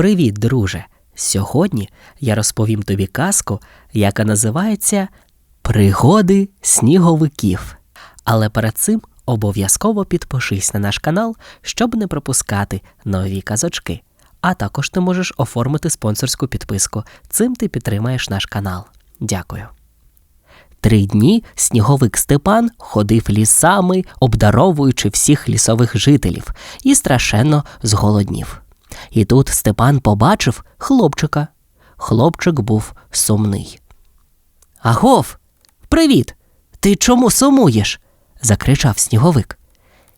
Привіт, друже! Сьогодні я розповім тобі казку, яка називається Пригоди сніговиків. Але перед цим обов'язково підпишись на наш канал, щоб не пропускати нові казочки. А також ти можеш оформити спонсорську підписку. Цим ти підтримаєш наш канал. Дякую. Три дні сніговик Степан ходив лісами, обдаровуючи всіх лісових жителів, і страшенно зголоднів. І тут Степан побачив хлопчика. Хлопчик був сумний. Агов, привіт! Ти чому сумуєш? закричав сніговик.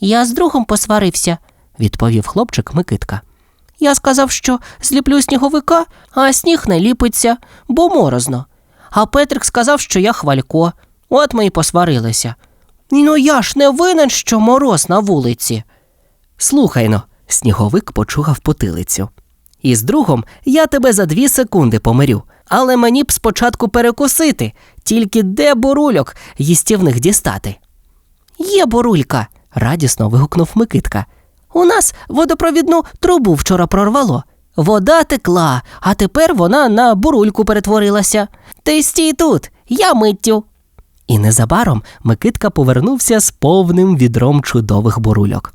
Я з другом посварився, Відповів хлопчик Микитка. Я сказав, що зліплю сніговика, а сніг не ліпиться, бо морозно. А Петрик сказав, що я хвалько. От ми й посварилися. Ну я ж не винен, що мороз на вулиці. Слухай но, сніговик почугав потилицю. І з другом я тебе за дві секунди помирю, але мені б спочатку перекусити, тільки де бурульок їстівних дістати. Є бурулька, радісно вигукнув Микитка. у нас водопровідну трубу вчора прорвало. Вода текла, а тепер вона на бурульку перетворилася. Ти стій тут, я миттю. І незабаром Микитка повернувся з повним відром чудових бурульок.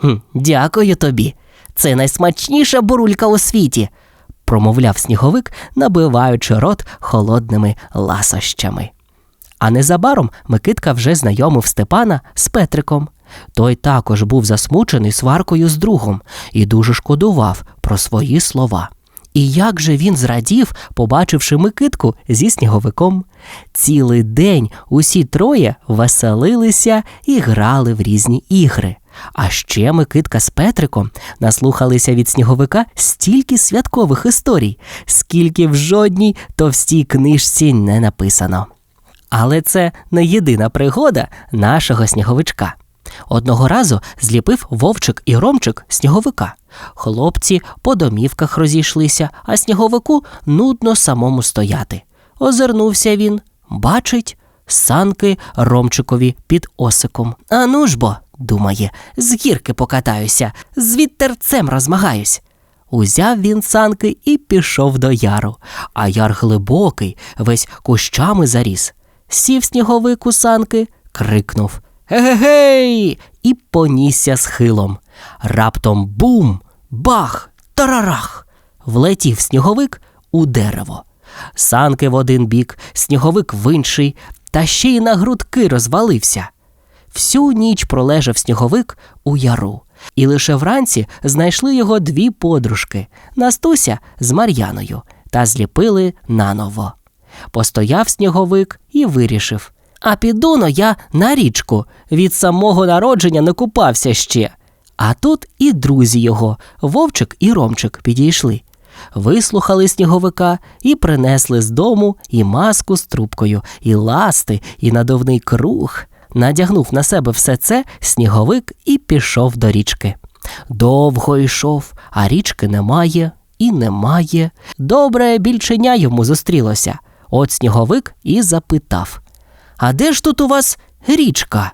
«Хм, Дякую тобі. Це найсмачніша бурулька у світі, промовляв сніговик, набиваючи рот холодними ласощами. А незабаром Микитка вже знайомив Степана з Петриком. Той також був засмучений сваркою з другом і дуже шкодував про свої слова. І як же він зрадів, побачивши Микитку зі сніговиком. Цілий день усі троє веселилися і грали в різні ігри. А ще Микитка з Петриком наслухалися від сніговика стільки святкових історій, скільки в жодній товстій книжці не написано. Але це не єдина пригода нашого сніговичка. Одного разу зліпив вовчик і ромчик сніговика. Хлопці по домівках розійшлися, а сніговику нудно самому стояти. Озирнувся він, бачить санки ромчикові під осиком. А ну ж бо, думає, з гірки покатаюся, з вітерцем розмагаюсь. Узяв він санки і пішов до яру, а яр глибокий, весь кущами заріс. Сів сніговик у санки, крикнув Гей! і понісся схилом. Раптом бум, бах, тарарах. Влетів сніговик у дерево. Санки в один бік, сніговик в інший, та ще й на грудки розвалився. Всю ніч пролежав сніговик у яру, і лише вранці знайшли його дві подружки Настуся з Мар'яною та зліпили наново. Постояв сніговик і вирішив. А піду но я на річку. Від самого народження не купався ще. А тут і друзі його, вовчик і ромчик, підійшли. Вислухали сніговика і принесли з дому і маску з трубкою, і ласти, і надувний круг. Надягнув на себе все це сніговик і пішов до річки. Довго йшов, а річки немає і немає. Добре більченя йому зустрілося. От сніговик і запитав А де ж тут у вас річка?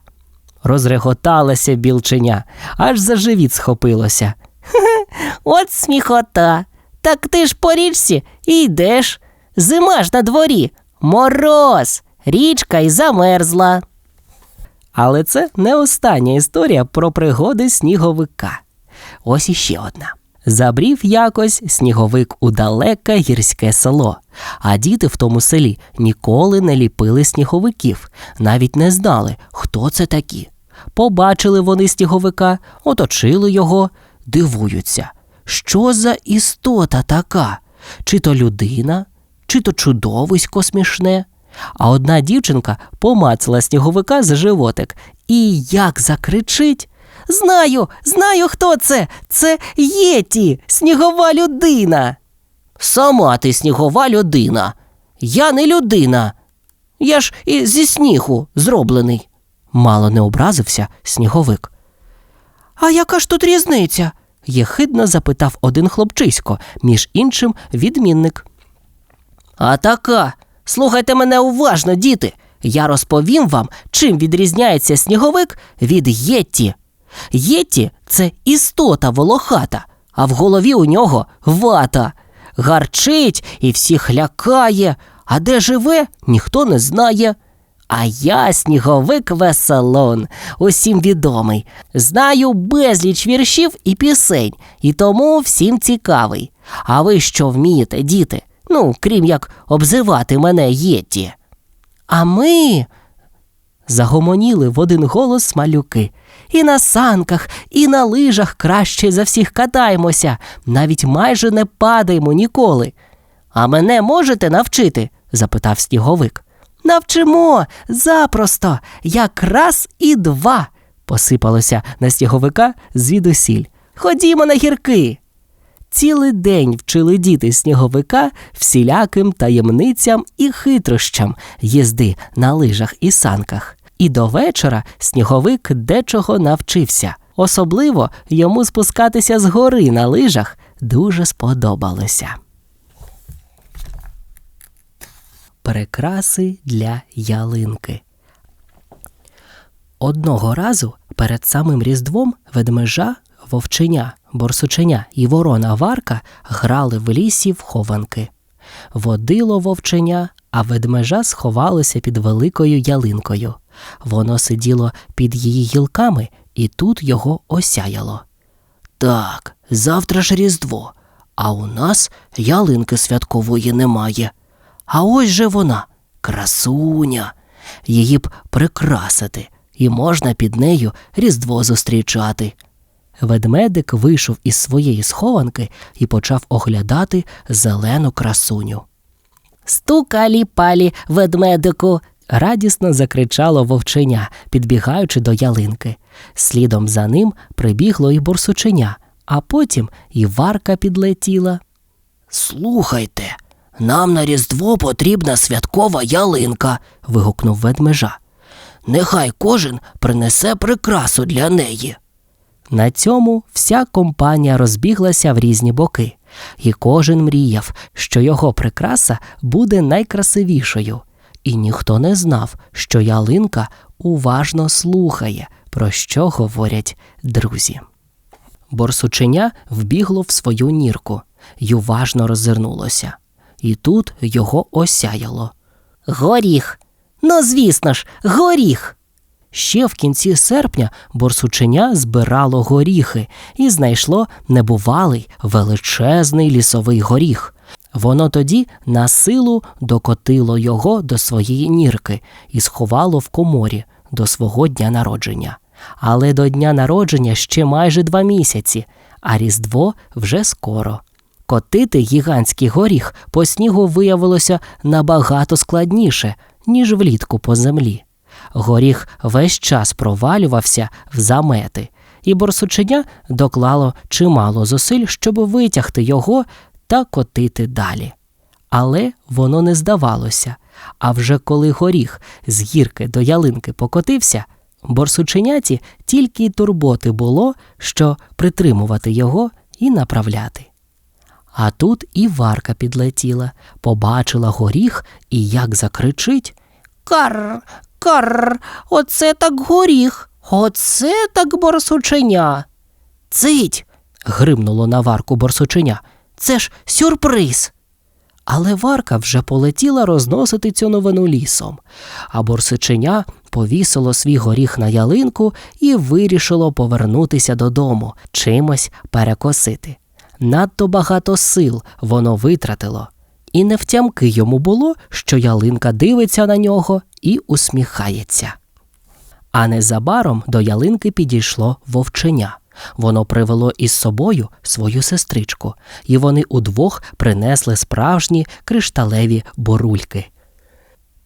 Розреготалася білченя, аж за живіт схопилося. От сміхота. Так ти ж по річці і йдеш. Зима ж на дворі, мороз, річка й замерзла. Але це не остання історія про пригоди сніговика. Ось іще одна. Забрів якось сніговик у далеке гірське село, а діти в тому селі ніколи не ліпили сніговиків, навіть не знали, хто це такі. Побачили вони сніговика, оточили його, дивуються, що за істота така? Чи то людина, чи то чудовисько смішне. А одна дівчинка помацала сніговика за животик і як закричить. Знаю, знаю, хто це. Це Єті, снігова людина. Сама ти снігова людина. Я не людина. Я ж і зі снігу зроблений. Мало не образився сніговик. А яка ж тут різниця? єхидно запитав один хлопчисько, між іншим відмінник. А така. Слухайте мене уважно, діти. Я розповім вам, чим відрізняється сніговик від єтті. Єтті це істота волохата, а в голові у нього вата. Гарчить і всіх лякає, а де живе, ніхто не знає. А я сніговик веселон, усім відомий. Знаю безліч віршів і пісень, і тому всім цікавий. А ви що вмієте, діти? Ну, крім як обзивати мене єті. А ми. Загомоніли в один голос малюки. І на санках, і на лижах краще за всіх катаємося, навіть майже не падаємо ніколи. А мене можете навчити? запитав сніговик. Навчимо запросто, якраз і два. посипалося на сніговика звідусіль. Ходімо на гірки. Цілий день вчили діти сніговика всіляким таємницям і хитрощам їзди на лижах і санках. І до вечора сніговик дечого навчився. Особливо йому спускатися з гори на лижах дуже сподобалося. Прикраси для ялинки. Одного разу перед самим Різдвом ведмежа, вовченя, борсученя і ворона Варка грали в лісі в хованки. Водило вовченя, а ведмежа сховалося під великою ялинкою. Воно сиділо під її гілками, і тут його осяяло. Так, завтра ж Різдво, а у нас ялинки святкової немає. А ось же вона, красуня. Її б прикрасити, і можна під нею Різдво зустрічати. Ведмедик вийшов із своєї схованки і почав оглядати зелену красуню. Стукалі палі, ведмедику. радісно закричало вовченя, підбігаючи до ялинки. Слідом за ним прибігло і борсученя, а потім і варка підлетіла. Слухайте, нам на Різдво потрібна святкова ялинка. вигукнув ведмежа. Нехай кожен принесе прикрасу для неї. На цьому вся компанія розбіглася в різні боки, і кожен мріяв, що його прикраса буде найкрасивішою, і ніхто не знав, що ялинка уважно слухає, про що говорять друзі. Борсученя вбігло в свою нірку й уважно роззирнулося, і тут його осяяло. Горіх. Ну, звісно ж, горіх. Ще в кінці серпня борсученя збирало горіхи і знайшло небувалий величезний лісовий горіх. Воно тоді на силу докотило його до своєї нірки і сховало в коморі до свого дня народження. Але до дня народження ще майже два місяці, а Різдво вже скоро. Котити гігантський горіх по снігу виявилося набагато складніше, ніж влітку по землі. Горіх весь час провалювався в замети, і борсученя доклало чимало зусиль, щоб витягти його та котити далі. Але воно не здавалося. А вже коли горіх з гірки до ялинки покотився, борсученяті тільки й турботи було, що притримувати його і направляти. А тут і варка підлетіла, побачила горіх і як закричить Кар, кар, оце так горіх, оце так борсученя. Цить. гримнуло на варку борсученя. Це ж сюрприз. Але Варка вже полетіла розносити цю новину лісом, а борсиченя повісило свій горіх на ялинку і вирішило повернутися додому, чимось перекосити. Надто багато сил воно витратило, і не втямки йому було, що ялинка дивиться на нього і усміхається. А незабаром до ялинки підійшло вовченя. Воно привело із собою свою сестричку, і вони удвох принесли справжні кришталеві борульки.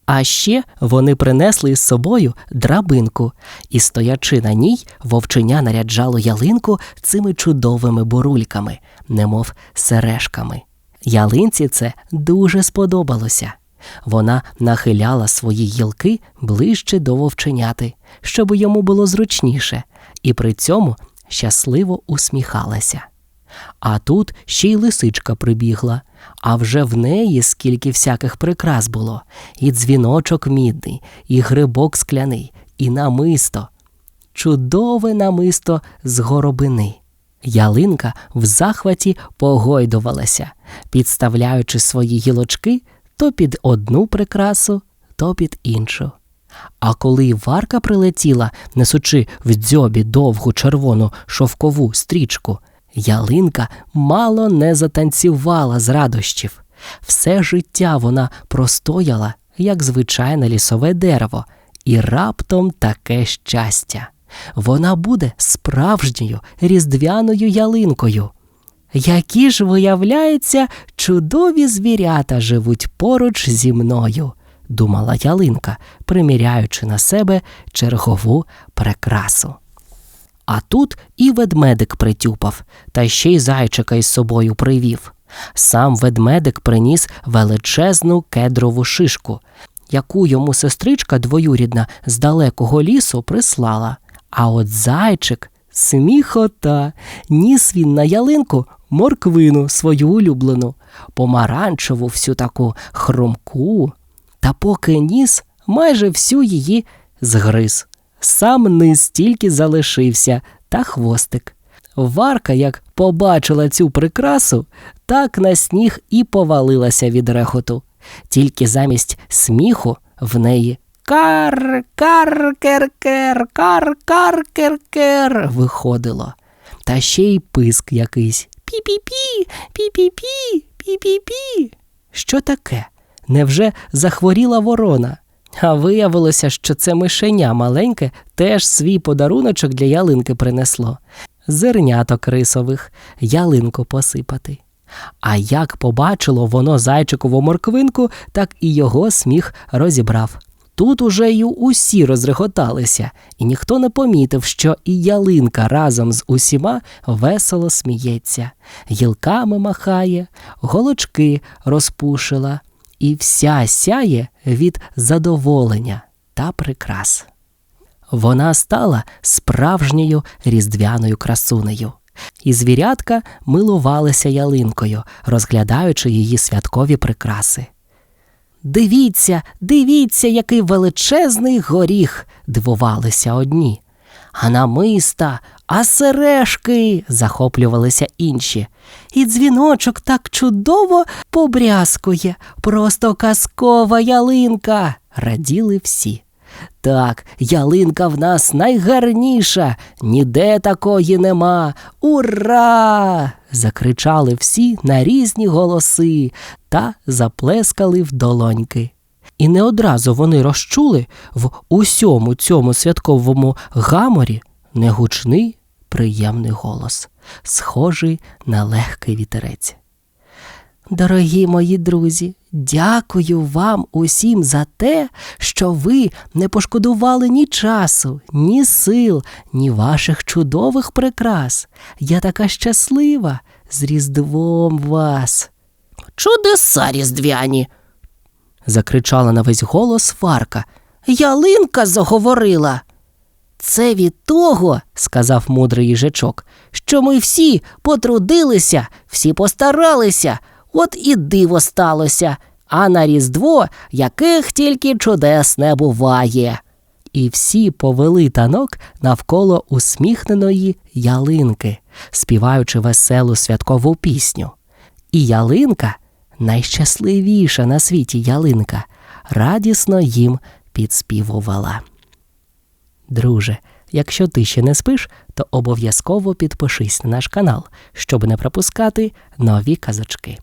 А ще вони принесли із собою драбинку, і, стоячи на ній, вовченя наряджало ялинку цими чудовими борульками, немов сережками. Ялинці це дуже сподобалося. Вона нахиляла свої гілки ближче до вовченяти, щоб йому було зручніше, і при цьому щасливо усміхалася. А тут ще й лисичка прибігла, а вже в неї скільки всяких прикрас було, і дзвіночок мідний, і грибок скляний, і намисто, чудове намисто з горобини. Ялинка в захваті погойдувалася, підставляючи свої гілочки то під одну прикрасу, то під іншу. А коли Варка прилетіла, несучи в дзьобі довгу червону шовкову стрічку, ялинка мало не затанцювала з радощів. Все життя вона простояла, як звичайне лісове дерево, і раптом таке щастя. Вона буде справжньою різдвяною ялинкою. Які ж, виявляється, чудові звірята живуть поруч зі мною, думала ялинка, приміряючи на себе чергову прикрасу. А тут і ведмедик притюпав, та ще й зайчика із собою привів. Сам ведмедик приніс величезну кедрову шишку, яку йому сестричка двоюрідна з далекого лісу прислала. А от зайчик сміхота, ніс він на ялинку морквину свою улюблену, помаранчеву всю таку хрумку, та поки ніс майже всю її згриз. Сам низ тільки залишився та хвостик. Варка, як побачила цю прикрасу, так на сніг і повалилася від рехоту. Тільки замість сміху в неї кар кар кер кер кар кар кер кер виходило. Та ще й писк якийсь пі-пі-пі, пі-пі-пі, пі-пі-пі. Що таке? Невже захворіла ворона? А виявилося, що це мишеня маленьке теж свій подаруночок для ялинки принесло. Зерняток рисових, ялинку посипати. А як побачило воно зайчикову морквинку, так і його сміх розібрав. Тут уже й усі розреготалися, і ніхто не помітив, що і ялинка разом з усіма весело сміється, гілками махає, голочки розпушила, і вся сяє від задоволення та прикрас. Вона стала справжньою різдвяною красунею. І звірятка милувалися ялинкою, розглядаючи її святкові прикраси. Дивіться, дивіться, який величезний горіх, дивувалися одні. А намиста, а сережки, захоплювалися інші. І дзвіночок так чудово побрязкує, просто казкова ялинка, раділи всі. Так, ялинка в нас найгарніша, ніде такої нема. Ура! закричали всі на різні голоси та заплескали в долоньки. І не одразу вони розчули в усьому цьому святковому гаморі негучний, приємний голос, схожий на легкий вітерець. Дорогі мої друзі, дякую вам усім за те, що ви не пошкодували ні часу, ні сил, ні ваших чудових прикрас. Я така щаслива з Різдвом вас. Чудеса різдвяні. закричала на весь голос Фарка. Ялинка заговорила. Це від того, сказав мудрий їжачок, що ми всі потрудилися, всі постаралися, от і диво сталося, а на Різдво яких тільки чудес не буває. і всі повели танок навколо усміхненої ялинки, співаючи веселу святкову пісню. І ялинка, найщасливіша на світі ялинка, радісно їм підспівувала. Друже, якщо ти ще не спиш, то обов'язково підпишись на наш канал, щоб не пропускати нові казочки.